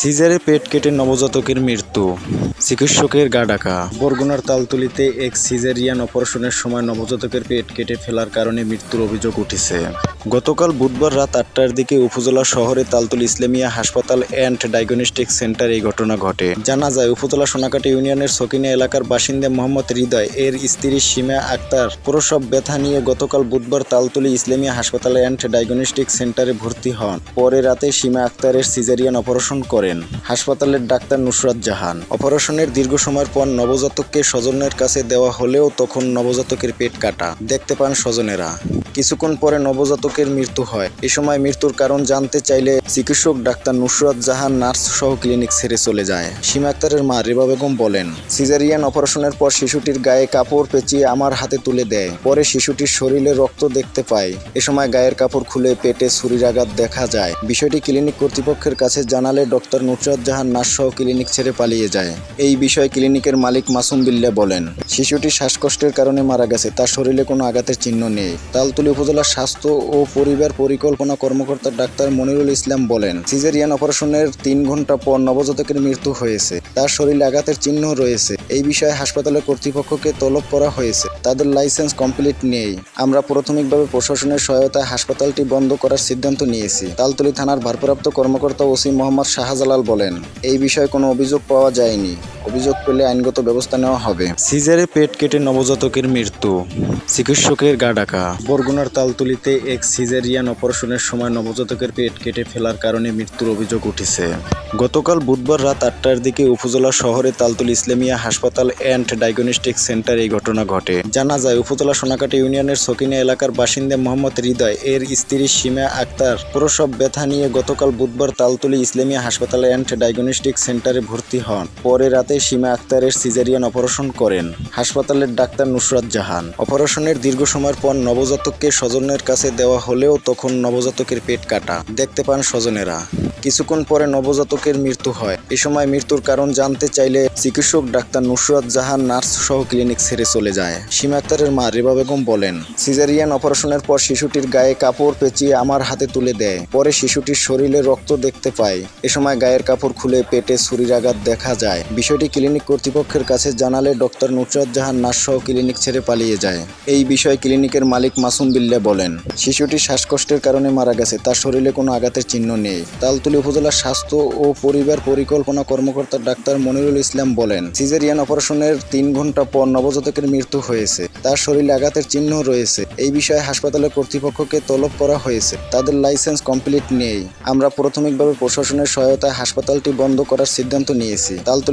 সিজারে পেট কেটে নবজাতকের মৃত্যু। চিকিৎসকের গা ডাকা বরগুনার তালতুলিতে এক সিজারিয়ান অপারেশনের সময় নবজাতকের পেট কেটে ফেলার কারণে মৃত্যুর অভিযোগ উঠেছে। গতকাল বুধবার রাত আটটার দিকে উপজেলা শহরে তালতলি ইসলামিয়া হাসপাতাল অ্যান্ড ডায়াগনস্টিক সেন্টার এই ঘটনা ঘটে। জানা যায়, উপজেলা সোনাকাটি ইউনিয়নের সকিনা এলাকার বাসিন্দা মোহাম্মদ হৃদয়, এর স্ত্রী সীমা আক্তার প্রসব ব্যথা নিয়ে গতকাল বুধবার তালতুলি ইসলামিয়া হাসপাতাল অ্যান্ড ডায়াগনস্টিক সেন্টারে ভর্তি হন। পরে রাতে সীমা আক্তারের সিজারিয়ান অপারেশন করেন। হাসপাতালের ডাক্তার নুসরাত জাহান। অপারেশনের দীর্ঘ সময়ের পর নবজাতককে স্বজনের কাছে দেওয়া হলেও তখন নবজাতকের পেট কাটা। দেখতে পান স্বজনেরা। কিছুক্ষণ পরে নবজাতকের মৃত্যু হয়। এ সময় মৃত্যুর কারণ জানতে চাইলে চিকিৎসক ডাক্তার নুসরাত জাহান নার্স সহ ক্লিনিক ছেড়ে চলে যায়। সীমা আক্তারের মা রেবা বেগম বলেন, সিজারিয়ান অপারেশনের পর শিশুটির গায়ে কাপড় পেঁচিয়ে আমার হাতে তুলে দেয়। পরে শিশুটির শরীরে রক্ত দেখতে পায়। এ সময় গায়ের কাপড় খুলে পেটে ছুরির আঘাত দেখা যায়। বিষয়টি ক্লিনিক কর্তৃপক্ষের কাছে জানালে ডক্টর নুসরাত জাহান নার্স সহ ক্লিনিক ছেড়ে পালিয়ে যায়। এই বিষয়ে ক্লিনিকের মালিক মাসুম বিল্লা বলেন, শিশুটি শ্বাসকষ্টের কারণে মারা গেছে, তার শরীরে কোনো আঘাতের চিহ্ন নেই। তালতলি উপজেলার স্বাস্থ্য ও পরিবার পরিকল্পনা কর্মকর্তা ডাক্তার মনিরুল ইসলাম বলেন, সিজারিয়ান অপারেশনের তিন ঘণ্টা পর নবজাতকের মৃত্যু হয়েছে। তার শরীরে আঘাতের চিহ্ন রয়েছে। এই বিষয়ে হাসপাতালের কর্তৃপক্ষকে তলব করা হয়েছে। তাদের লাইসেন্স কমপ্লিট নেই। আমরা প্রাথমিকভাবে প্রশাসনের সহায়তায় হাসপাতালটি বন্ধ করার সিদ্ধান্ত নিয়েছি। তালতলি থানার ভারপ্রাপ্ত কর্মকর্তা ওসি মোহাম্মদ শাহজালাল বলেন এই বিষয়ে কোনো অভিযোগ পাওয়া যায়নি। অভিযোগ পেলে আইনগত ব্যবস্থা নেওয়া হবে। সিজারে পেট কেটে নবজাতকের মৃত্যু, চিকিৎসকের গা ডাকা বরগুনার তালতলিতে এক সিজারিয়ান অপারেশনের সময় নবজাতকের পেট কেটে ফেলার কারণে মৃত্যুর অভিযোগ উঠেছে। গতকাল বুধবার রাত আটটার দিকে উপজেলা শহরে তালতলি ইসলামিয়া হাসপাতাল অ্যান্ড ডায়াগনস্টিক সেন্টার এই ঘটনা ঘটে। জানা যায়, উপজেলা সোনাকাটি ইউনিয়নের সকিনা এলাকার বাসিন্দা মোহাম্মদ হৃদয়, এর স্ত্রী সীমা আক্তার প্রসব ব্যথা নিয়ে গতকাল বুধবার তালতুলি ইসলামিয়া হাসপাতাল অ্যান্ড ডায়াগনস্টিক সেন্টারে ভর্তি হন। পরে রাতে সীমা আক্তারের সিজারিয়ান অপারেশন করেন। হাসপাতালের ডাক্তার নুসরাত জাহান। অপারেশনের দীর্ঘ সময়ের পর নবজাতককে স্বজনের কাছে দেওয়া হলেও তখন নবজাতকের পেট কাটা। দেখতে পান স্বজনেরা। কিছুক্ষণ পরে নবজাতকের মৃত্যু হয়। এ সময় মৃত্যুর কারণ জানতে চাইলে চিকিৎসক ডাক্তার নুসরাত জাহান নার্স সহ ক্লিনিক ছেড়ে চলে যায়। সীমা আক্তারের মা রেবা বেগম বলেন, সিজারিয়ান অপারেশনের পর শিশুটির গায়ে কাপড় পেঁচিয়ে আমার হাতে তুলে দেয়। পরে শিশুটির শরীরে রক্ত দেখতে পায় এ সময় গায়ের কাপড় খুলে পেটে ছুরির আঘাত দেখা যায়। বিষয়টি ক্লিনিক কর্তৃপক্ষের কাছে জানালে ডক্টর নুসরাত জাহান নার্স সহ ক্লিনিক ছেড়ে পালিয়ে যায়। এই বিষয়ে ক্লিনিকের মালিক মাসুম বিল্লা বলেন, শিশুটি শ্বাসকষ্টের কারণে মারা গেছে। তার শরীরে কোনো আঘাতের চিহ্ন নেই। তালতলি উপজেলার স্বাস্থ্য ও পরিবার পরিকল্পনা কর্মকর্তা ডাক্তার মনিরুল ইসলাম বলেন, সিজেরিয়ান অপারেশনের তিন ঘণ্টা পর নবজাতকের মৃত্যু হয়েছে। তার শরীরে আঘাতের চিহ্ন রয়েছে। এই বিষয়ে হাসপাতালের কর্তৃপক্ষকে তলব করা হয়েছে। তাদের লাইসেন্স কমপ্লিট নেই। আমরা প্রাথমিকভাবে প্রশাসনের সহায়তায় হাসপাতালটি বন্ধ করার সিদ্ধান্ত নিয়েছি। তালতলি